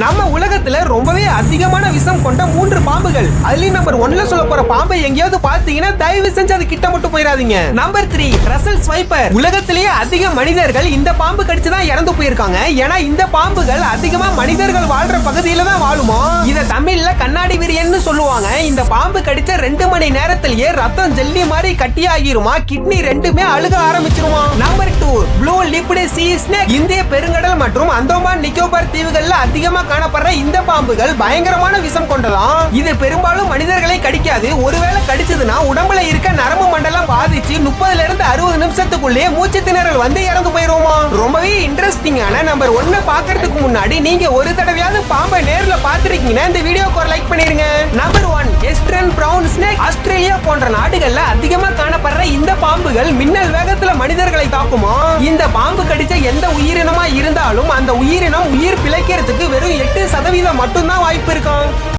நம்ம உலகத்துல ரொம்பவே அதிகமான விஷம் கொண்ட மூன்று பாம்புகள். அதுலயும் நம்பர் ஒன்ல சொல்ல போற பாம்பை எங்கேயாவது பாத்தீங்கன்னா தயவு செஞ்சு அது கிட்ட மட்டும் போயிடாதீங்க. நம்பர் த்ரீ ரசல் ஸ்வைப்பர் உலகத்திலேயே அதிக மனிதர்கள் இந்த பாம்பு கடிச்சுதான் இறந்து போயிருக்காங்க. ஏன்னா இந்த பாம்புகள் அதிகமா மனிதர்கள் வாழ்ற பகுதியில தான் வாழுமோ? இத தமிழ்ல கண்ணாடி விரியன்னு சொல்லுவாங்க. இந்த பாம்பு கடிச்ச ரெண்டு மணி நேரத்திலேயே ரத்தம் ஜெல்லி மாதிரி கட்டியாகிருமா? கிட்னி ரெண்டுமே அழுக ஆரம்பிச்சிருமா? நம்பர் டூ லிப்டு சீ ஸ்னேக் இந்திய பெருங்கடல் மற்றும் அந்தோமான் நிக்கோபார் தீவுகள்ல அதிகமா காணப்படுற இந்த பாம்புகள் பயங்கரமான விஷம் கொண்டதாம். இது பெரும்பாலும் மனிதர்களை கடிக்காது. ஒருவேளை கடிச்சதுன்னா உடம்புல இருக்க நரம்பு மண்டலம் பாதிச்சு முப்பதுல இருந்து அறுபது நிமிஷத்துக்குள்ளேயே மூச்சு திணறல் வந்து இறந்து போயிருவோமா ரொம்பவே இன்ட்ரெஸ்டிங்கான நம்பர் ஒன்னு பாக்குறதுக்கு முன்னாடி நீங்க ஒரு தடவையாவது பாம்பை நேர்ல பாத்துருக்கீங்கன்னா இந்த வீடியோக்கு ஒரு லைக் பண்ணிருங்க. Number one eastern brown snake Australia போன்ற நாடுகள்ல அதிகமா காணப்படுற இந்த பாம்புகள் மின்னல் வேகத்துல தாக்குமா? இந்த பாம்பு கடிச்ச எந்த உயிரினமா இருந்தாலும் அந்த உயிரினம் உயிர் பிழைக்கிறதுக்கு வெறும் எட்டு சதவீதம் மட்டும்தான் வாய்ப்பு இருக்கும்.